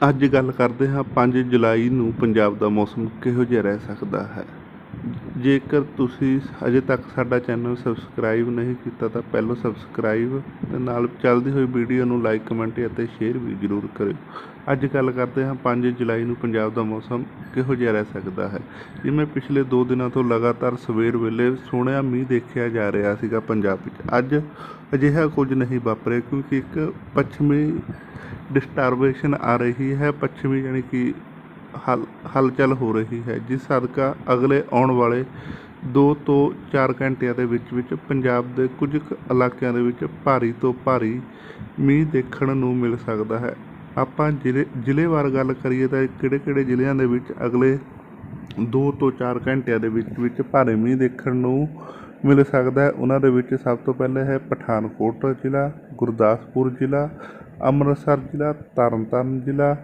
ਅੱਜ ਗੱਲ ਕਰਦੇ ਹਾਂ ਪੰਜ ਜੁਲਾਈ ਨੂੰ ਪੰਜਾਬ ਦਾ ਮੌਸਮ ਕਿਹੋ ਜਿਹਾ ਰਹਿ ਸਕਦਾ ਹੈ। ਜੇਕਰ ਤੁਸੀਂ ਅਜੇ ਤੱਕ ਸਾਡਾ ਚੈਨਲ ਸਬਸਕ੍ਰਾਈਬ ਨਹੀਂ ਕੀਤਾ ਤਾਂ ਪਹਿਲਾਂ ਸਬਸਕ੍ਰਾਈਬ ਅਤੇ ਨਾਲ ਚੱਲਦੀ ਹੋਈ ਵੀਡੀਓ ਨੂੰ ਲਾਈਕ ਕਮੈਂਟ ਅਤੇ ਸ਼ੇਅਰ ਵੀ ਜ਼ਰੂਰ ਕਰਿਓ। ਅੱਜ ਗੱਲ ਕਰਦੇ ਹਾਂ 5 ਜੁਲਾਈ ਨੂੰ ਪੰਜਾਬ ਦਾ ਮੌਸਮ ਕਿਹੋ ਜਿਹਾ ਰਹਿ ਸਕਦਾ ਹੈ। ਜਿਵੇਂ ਪਿਛਲੇ 2 ਦਿਨਾਂ ਤੋਂ ਲਗਾਤਾਰ ਸਵੇਰ ਵੇਲੇ ਸੋਹਣਿਆ ਮੀਂਹ ਦੇਖਿਆ ਜਾ ਰਿਹਾ ਸੀਗਾ ਪੰਜਾਬ ਵਿੱਚ। ਅੱਜ ਅਜਿਹਾ ਕੁਝ ਨਹੀਂ ਵਾਪਰਿਆ ਕਿਉਂਕਿ ਇੱਕ ਪੱਛਮੀ ਡਿਸਟਰਬੇਸ਼ਨ ਆ ਰਹੀ ਹੈ। ਪੱਛਮੀ ਯਾਨੀ ਕਿ ਹਲ, ਹਲਚਲ ਹੋ ਰਹੀ ਹੈ, ਜਿਸ ਸਦਕਾ ਅਗਲੇ ਆਉਣ ਵਾਲੇ ਦੋ ਤੋਂ ਚਾਰ ਘੰਟਿਆਂ ਦੇ ਵਿੱਚ ਵਿੱਚ ਪੰਜਾਬ ਦੇ ਕੁਝ ਕੁ ਇਲਾਕਿਆਂ ਦੇ ਵਿੱਚ ਭਾਰੀ ਤੋਂ ਭਾਰੀ ਮੀਂਹ ਦੇਖਣ ਨੂੰ ਮਿਲ ਸਕਦਾ ਹੈ। ਆਪਾਂ ਜ਼ਿਲ੍ਹੇ ਜ਼ਿਲ੍ਹੇਵਾਰ ਗੱਲ ਕਰੀਏ ਤਾਂ ਕਿਹੜੇ ਕਿਹੜੇ ਜ਼ਿਲ੍ਹਿਆਂ ਦੇ ਵਿੱਚ ਅਗਲੇ ਦੋ ਤੋਂ ਚਾਰ ਘੰਟਿਆਂ ਦੇ ਵਿੱਚ ਵਿੱਚ ਭਾਰੀ ਮੀਂਹ ਦੇਖਣ ਨੂੰ ਮਿਲ ਸਕਦਾ ਹੈ? ਉਹਨਾਂ ਦੇ ਵਿੱਚ ਸਭ ਤੋਂ ਪਹਿਲੇ ਹੈ ਪਠਾਨਕੋਟ ਜ਼ਿਲ੍ਹਾ, ਗੁਰਦਾਸਪੁਰ ਜ਼ਿਲ੍ਹਾ, ਅੰਮ੍ਰਿਤਸਰ ਜ਼ਿਲ੍ਹਾ, ਤਰਨਤਾਰਨ ਜ਼ਿਲ੍ਹਾ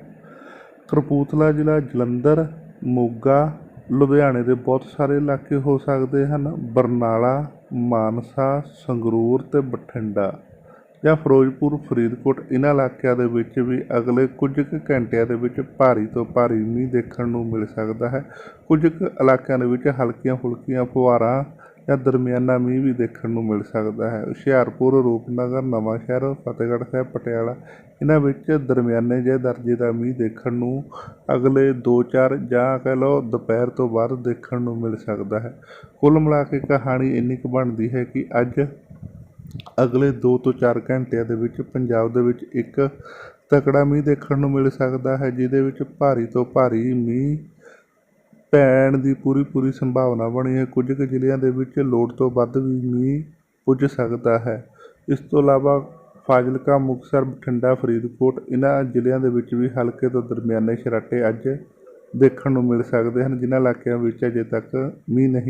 ਕਪੂਰਥਲਾ ਜ਼ਿਲ੍ਹਾ ਜਲੰਧਰ, ਮੋਗਾ, ਲੁਧਿਆਣੇ ਦੇ ਬਹੁਤ ਸਾਰੇ ਇਲਾਕੇ ਹੋ ਸਕਦੇ ਹਨ। ਬਰਨਾਲਾ, ਮਾਨਸਾ, ਸੰਗਰੂਰ ਅਤੇ ਬਠਿੰਡਾ ਜਾਂ ਫਿਰੋਜ਼ਪੁਰ, ਫਰੀਦਕੋਟ। ਇਹਨਾਂ ਇਲਾਕਿਆਂ ਦੇ ਵਿੱਚ ਵੀ ਅਗਲੇ ਕੁਝ ਕੁ ਘੰਟਿਆਂ ਦੇ ਵਿੱਚ ਭਾਰੀ ਤੋਂ ਭਾਰੀ ਮੀਂਹ ਦੇਖਣ ਨੂੰ ਮਿਲ ਸਕਦਾ ਹੈ। ਕੁਝ ਕੁ ਇਲਾਕਿਆਂ ਦੇ ਵਿੱਚ ਹਲਕੀਆਂ ਫੁਲਕੀਆਂ ਫੁਹਾਰਾਂ ਜਾਂ ਦਰਮਿਆਨਾ ਮੀਂਹ ਵੀ ਦੇਖਣ ਨੂੰ ਮਿਲ ਸਕਦਾ ਹੈ। ਹੁਸ਼ਿਆਰਪੁਰ, ਰੂਪਨਗਰ ਨਵਾਂਸ਼ਹਿਰ ਫਤਿਹਗੜ੍ਹ ਸਾਹਿਬ, ਪਟਿਆਲਾ, ਇਹਨਾਂ ਵਿੱਚ ਦਰਮਿਆਨੇ ਜਿਹੇ ਦਰਜੇ ਦਾ ਮੀਂਹ ਦੇਖਣ ਨੂੰ ਅਗਲੇ 2-4 ਜਾਂ ਕਹਿ ਲਓ ਦੁਪਹਿਰ ਤੋਂ ਬਾਅਦ ਦੇਖਣ ਨੂੰ ਮਿਲ ਸਕਦਾ ਹੈ। ਕੁੱਲ ਮਿਲਾ ਕੇ ਕਹਾਣੀ ਇੰਨੀ ਕੁ ਬਣਦੀ ਹੈ ਕਿ ਅੱਜ ਅਗਲੇ 2 ਤੋਂ 4 ਘੰਟਿਆਂ ਦੇ ਵਿੱਚ ਪੰਜਾਬ ਦੇ ਵਿੱਚ ਇੱਕ ਤਕੜਾ ਮੀਂਹ ਦੇਖਣ ਨੂੰ ਮਿਲ ਸਕਦਾ ਹੈ, ਜਿਹਦੇ ਵਿੱਚ ਭਾਰੀ ਤੋਂ ਭਾਰੀ ਮੀਂਹ ਪੈਣ ਦੀ ਪੂਰੀ ਪੂਰੀ ਸੰਭਾਵਨਾ ਬਣੀ ਹੈ। ਕੁਝ ਕੁ ਜ਼ਿਲ੍ਹਿਆਂ ਦੇ ਵਿੱਚ ਲੋੜ ਤੋਂ ਵੱਧ ਵੀ ਮੀਂਹ ਪੁੱਜ ਸਕਦਾ ਹੈ। ਇਸ ਤੋਂ ਇਲਾਵਾ ਫਾਜ਼ਿਲਕਾ, ਮੁਕਤਸਰ, ਬਠਿੰਡਾ, ਫਰੀਦਕੋਟ ਇਹਨਾਂ ਜ਼ਿਲ੍ਹਿਆਂ ਦੇ ਵਿੱਚ ਵੀ ਹਲਕੇ ਤੋਂ ਦਰਮਿਆਨੇ ਛਰਾਟੇ ਅੱਜ ਦੇਖਣ ਨੂੰ ਮਿਲ ਸਕਦੇ ਹਨ। ਜਿਨ੍ਹਾਂ ਇਲਾਕਿਆਂ ਵਿੱਚ ਅਜੇ ਤੱਕ ਮੀਂਹ ਨਹੀਂ